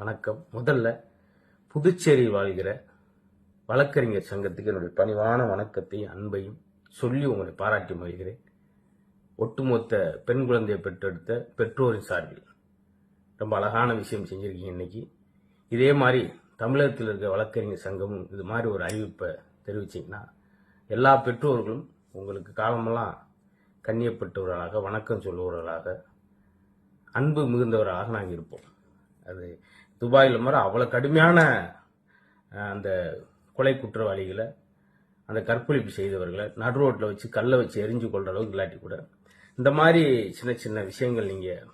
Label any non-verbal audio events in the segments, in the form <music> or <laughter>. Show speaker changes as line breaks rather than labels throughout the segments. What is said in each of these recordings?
வணக்கம். முதல்ல புதுச்சேரி வாழ்கிற வழக்கறிஞர் சங்கத்துக்கு என்னுடைய பணிவான வணக்கத்தையும் அன்பையும் சொல்லி உங்களை பாராட்டி மகிழ்கிறேன். ஒட்டுமொத்த பெண் குழந்தையை பெற்றெடுத்த பெற்றோரின் சார்பில் ரொம்ப அழகான விஷயம் செஞ்சுருக்கீங்க இன்னைக்கு. இதே மாதிரி தமிழகத்தில் இருக்க வழக்கறிஞர் சங்கமும் இது மாதிரி ஒரு அறிவிப்பை தெரிவிச்சிங்கன்னா எல்லா பெற்றோர்களும் உங்களுக்கு காலமெல்லாம் கண்ணியப்பட்டவர்களாக வணக்கம் சொல்லுவவர்களாக அன்பு மிகுந்தவராக நாங்கள் இருப்போம். அது துபாயில் மாதிரி அவ்வளோ கடுமையான அந்த கொலை குற்றவாளிகளை அந்த கற்பழிப்பு செய்தவர்களை நடு ரோட்டில் வச்சு கல்லை வச்சு எரிஞ்சு கொள்ற அளவுக்கு இல்லாட்டி கூட இந்த மாதிரி சின்ன சின்ன விஷயங்கள் நீங்கள்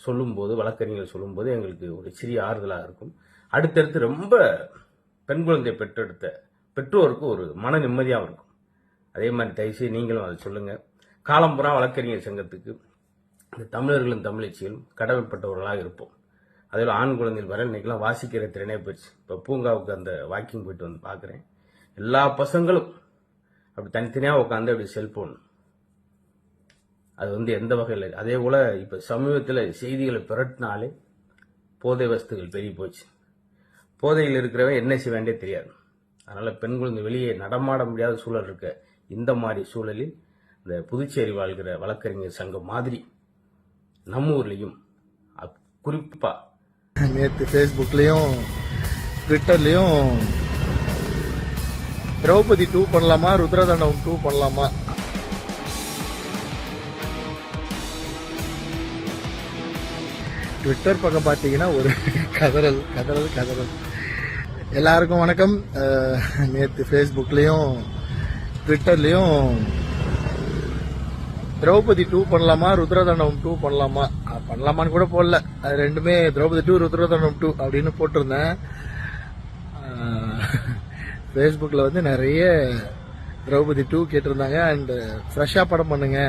சொல்லும்போது வழக்கறிஞர்கள் சொல்லும்போது எங்களுக்கு ஒரு சிறிய ஆறுதலாக இருக்கும். அடுத்தடுத்து ரொம்ப பெண் குழந்தை பெற்றெடுத்த பெற்றோருக்கு ஒரு மன நிம்மதியாகவும் இருக்கும். அதே மாதிரி தயவுசெய்து நீங்களும் அதை சொல்லுங்கள் காலம்புறா வழக்கறிஞர் சங்கத்துக்கு இந்த தமிழர்களும் தமிழச்சிகளும் கடமைப்பட்டவர்களாக இருப்போம். அதில் ஆண் குழந்தைகள் வர இன்னைக்கெல்லாம் வாசிக்கிற திறனே போயிடுச்சு. இப்போ பூங்காவுக்கு அந்த வாக்கிங் போயிட்டு வந்து பார்க்குறேன். எல்லா பசங்களும் அப்படி தனித்தனியாக உட்காந்து அப்படி செல்ஃபோன் அது வந்து எந்த வகையில் அதே போல் இப்போ சமீபத்தில் செய்திகளை பிரட்டினாலே போதை வஸ்துகள் பெருகி போச்சு. போதையில் இருக்கிறவன் என்ன செய்ய வேண்டிய தெரியாது. அதனால் பெண் குழந்தை வெளியே நடமாட முடியாத சூழல் இருக்க இந்த மாதிரி சூழலில் இந்த புதுச்சேரி வாழ்கிற வழக்கறிஞர் சங்கம் மாதிரி நம்ம ஊர்லேயும் குறிப்பாக
நேற்று ஃபேஸ்புக்லேயும் ட்விட்டர்லேயும் திரௌபதி டூ பண்ணலாமா ருத்ரதாண்டவம் டூ பண்ணலாமா? ட்விட்டர் பக்கம் பார்த்தீங்கன்னா ஒரு கதறல் கதறல் கதறல். எல்லாருக்கும் வணக்கம். நேற்று ஃபேஸ்புக்லேயும் ட்விட்டர்லேயும் திரௌபதி டூ பண்ணலாமா ருத்ரதாண்டவம் டூ பண்ணலாமா? பண்ணலாமான்னு கூட போடல. அது ரெண்டுமே திரௌபதி டூ ருத்ரதாண்டவம் டூ அப்படின்னு போட்டிருந்தேன். ஃபேஸ்புக்கில் வந்து நிறைய திரௌபதி டூ கேட்டிருந்தாங்க. அண்ட் ஃப்ரெஷ்ஷாக படம் பண்ணுங்க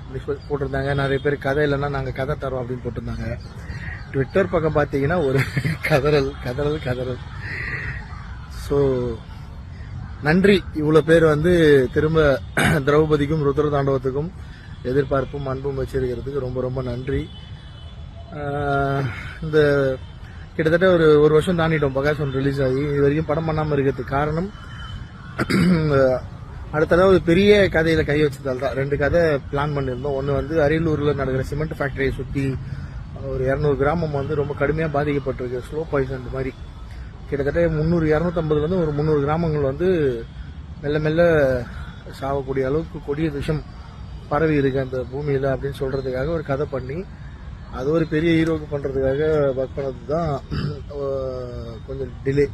அப்படின்னு சொல்லி போட்டிருந்தாங்க. நிறைய பேர் கதை இல்லைன்னா நாங்கள் கதை தரோம் அப்படின்னு போட்டிருந்தாங்க. ட்விட்டர் பக்கம் பார்த்தீங்கன்னா ஒரு கதறல் கதறல் கதறல். ஸோ நன்றி. இவ்வளோ பேர் வந்து திரும்ப திரௌபதிக்கும் ருத்ரதாண்டவத்துக்கும் எதிர்பார்ப்பும் அன்பும் வச்சிருக்கிறதுக்கு ரொம்ப ரொம்ப நன்றி. இந்த கிட்டத்தட்ட ஒரு ஒரு வருஷம் தாண்டிட்டோம் பகாசன் ரிலீஸ் ஆகி. இது வரைக்கும் படம் பண்ணாமல் இருக்கிறதுக்கு காரணம் அடுத்ததாக ஒரு பெரிய கதையில் கை வச்சதால் தான். ரெண்டு கதை பிளான் பண்ணியிருந்தோம். ஒன்று வந்து அரியலூரில் நடக்கிற சிமெண்ட் ஃபேக்டரியை சுற்றி ஒரு இரநூறு கிராமம் வந்து ரொம்ப கடுமையாக பாதிக்கப்பட்டிருக்கு. ஸ்லோ பாய்சன் மாதிரி. கிட்டத்தட்ட முந்நூறு இரநூத்தம்பதுலேருந்து ஒரு முந்நூறு கிராமங்கள் வந்து மெல்ல மெல்ல சாகக்கூடிய அளவுக்கு கொடிய விஷம் பரவி இருக்கு அந்த பூமியில் அப்படின்னு சொல்கிறதுக்காக ஒரு கதை பண்ணி அது ஒரு பெரிய ஹீரோக்கு பண்ணுறதுக்காக ஒர்க் பண்ணது தான் <clears throat> கொஞ்சம் டிலே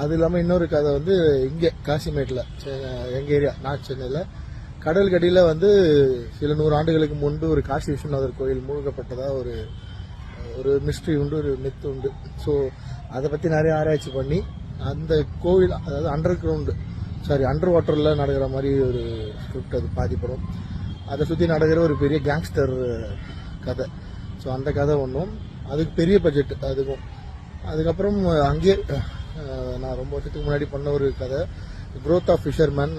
அது இல்லாமல் இன்னொரு கதை வந்து இங்கே காசிமேட்டில் எங்கள் ஏரியா நார்த் சென்னையில். கடல் கடியில் வந்து சில நூறு ஆண்டுகளுக்கு முன்பு ஒரு காசி விஸ்வநாதர் கோயில் மூழ்கப்பட்டதாக ஒரு ஒரு மிஸ்ட்ரி உண்டு ஒரு மித்து உண்டு. ஸோ அதை பற்றி நிறைய ஆராய்ச்சி பண்ணி அந்த கோவில் அதாவது அண்டர் கிரவுண்டு சாரி அண்டர் வாட்டரில் நடக்கிற மாதிரி ஒரு ஸ்கிரிப்ட் அது பாதிப்படும். அதை சுற்றி நடக்கிற ஒரு பெரிய கேங்ஸ்டர் கதை. ஸோ அந்த கதை ஒன்றும் அதுக்கு பெரிய பட்ஜெட் அதுக்கும். அதுக்கப்புறம் அங்கேயே நான் ரொம்ப வருஷத்துக்கு முன்னாடி பண்ண ஒரு கதை. க்ரோத் ஆஃப் ஃபிஷர்மேன்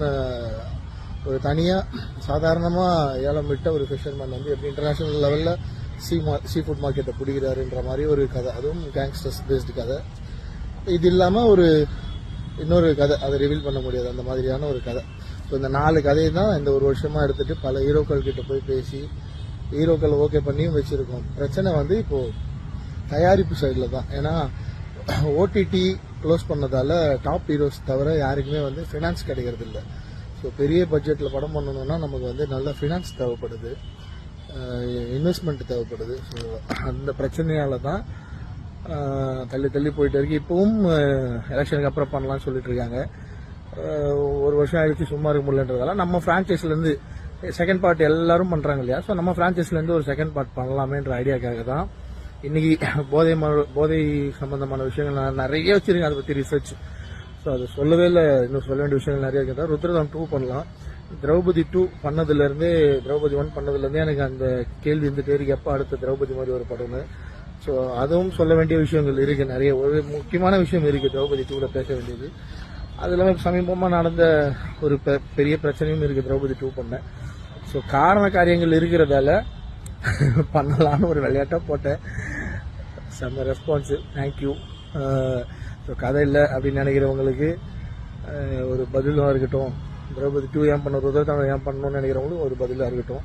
ஒரு தனியாக சாதாரணமாக ஏலம் விட்ட ஒரு ஃபிஷர்மேன் வந்து எப்படி இன்டர்நேஷ்னல் லெவலில் சீ மா சீ ஃபுட் மார்க்கெட்டை பிடிக்கிறாருன்ற மாதிரி ஒரு கதை. அதுவும் கேங்ஸ்டர்ஸ் பேஸ்டு கதை. இது இல்லாமல் ஒரு இன்னொரு கதை. அதை ரிவீல் பண்ண முடியாது. அந்த மாதிரியான ஒரு கதை. ஸோ இந்த நாலு கதையை தான் இந்த ஒரு வருஷமாக எடுத்துட்டு பல ஹீரோக்கள் கிட்ட போய் பேசி ஹீரோக்கள் ஓகே பண்ணியும் வச்சுருக்கோம். பிரச்சனை வந்து இப்போது தயாரிப்பு சைடில் தான். ஏன்னா ஓடிடி க்ளோஸ் பண்ணதால டாப் ஹீரோஸ் தவிர யாருக்குமே வந்து ஃபினான்ஸ் கிடைக்கிறது இல்லை ஸோ பெரிய பட்ஜெட்டில் படம் பண்ணணும்னா நமக்கு வந்து நல்ல ஃபினான்ஸ் தேவைப்படுது. இன்வெஸ்ட்மெண்ட் தேவைப்படுது. ஸோ அந்த பிரச்சனையால தான் தள்ளி தள்ளி போயிட்டு இருக்கு. இப்பவும் எலெக்ஷனுக்கு அப்புறம் பண்ணலாம்னு சொல்லிட்டு இருக்காங்க. ஒரு வருஷம் ஆயிடுச்சு சும்மா இருக்க முடியலன்றதால. நம்ம ஃப்ரான்ச்சைஸ்லேருந்து செகண்ட் பார்ட் எல்லாரும் பண்ணுறாங்க இல்லையா? ஸோ நம்ம ஃப்ரான்ச்சைஸ்லேருந்து ஒரு செகண்ட் பார்ட் பண்ணலாமேன்ற ஐடியாக்காக தான் இன்னைக்கு போதை ம போதை சம்பந்தமான விஷயங்கள் நான் நிறைய வச்சிருக்கேன் அதை பற்றி ரிசர்ச் ஸோ அது சொல்லவே இல்லை. இன்னும் சொல்ல வேண்டிய விஷயங்கள் நிறைய இருக்கிறதா ருத்ரதாம் டூ பண்ணலாம். திரௌபதி டூ பண்ணதுலேருந்தே திரௌபதி ஒன் பண்ணதுலேருந்தே எனக்கு அந்த கேள்வி இந்த இருக்கு. எப்போ அடுத்த திரௌபதி மாதிரி ஒரு படம்னு? ஸோ அதுவும் சொல்ல வேண்டிய விஷயங்கள் இருக்குது நிறைய ஒரு முக்கியமான விஷயம் இருக்குது திரௌபதி டூவில் பேச வேண்டியது. அது இல்லாமல் சமீபமாக நடந்த ஒரு பெ- பெரிய பிரச்சனையும் இருக்குது திரௌபதி டூ பண்ண. ஸோ காரண காரியங்கள் இருக்கிறதால <laughs> பண்ணலான்னு ஒரு விளையாட்டாக போட்டேன். செம்ம ரெஸ்பான்ஸு தேங்க்யூ ஸோ கதை இல்லை அப்படின்னு நினைக்கிறவங்களுக்கு ஒரு பதிலாக இருக்கட்டும். திரௌபதி டூ ஏன் பண்ண ருதத்தான ஏன் பண்ணணும்னு நினைக்கிறவங்களும் ஒரு பதிலாக இருக்கட்டும்.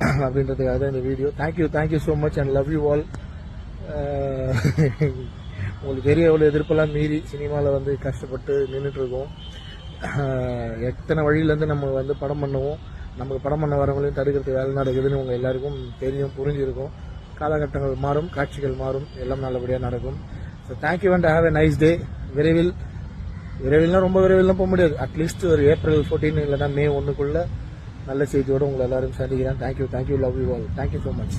<clears throat> அப்படின்றதுக்காக தான் இந்த video thank you thank you so much and love you all உங்களுக்கு பெரிய எவ்வளோ எதிர்ப்பெல்லாம் மீறி சினிமாவில் வந்து கஷ்டப்பட்டு நின்றுட்டுருக்கோம் எத்தனை வழியிலேருந்து நம்ம வந்து படம் பண்ணுவோம். நமக்கு படம் பண்ண வரவங்களையும் தடுக்கிறதுக்கு வேலை நடக்குதுன்னு உங்கள் எல்லாருக்கும் தெரியும் புரிஞ்சிருக்கும். காலகட்டங்கள் மாறும் காட்சிகள் மாறும் எல்லாம் நல்லபடியாக நடக்கும். So thank you and have a nice day விரைவில் விரைவில்னா ரொம்ப விரைவில்லாம் போக முடியாது. அட்லீஸ்ட் ஒரு ஏப்ரல் ஃபோர்டீன் இல்லைன்னா மே ஒன்றுக்குள்ளே நல்ல செய்தியோடு உங்களை எல்லாரும் சந்திக்கிறேன். Thank you thank you love you all thank you so much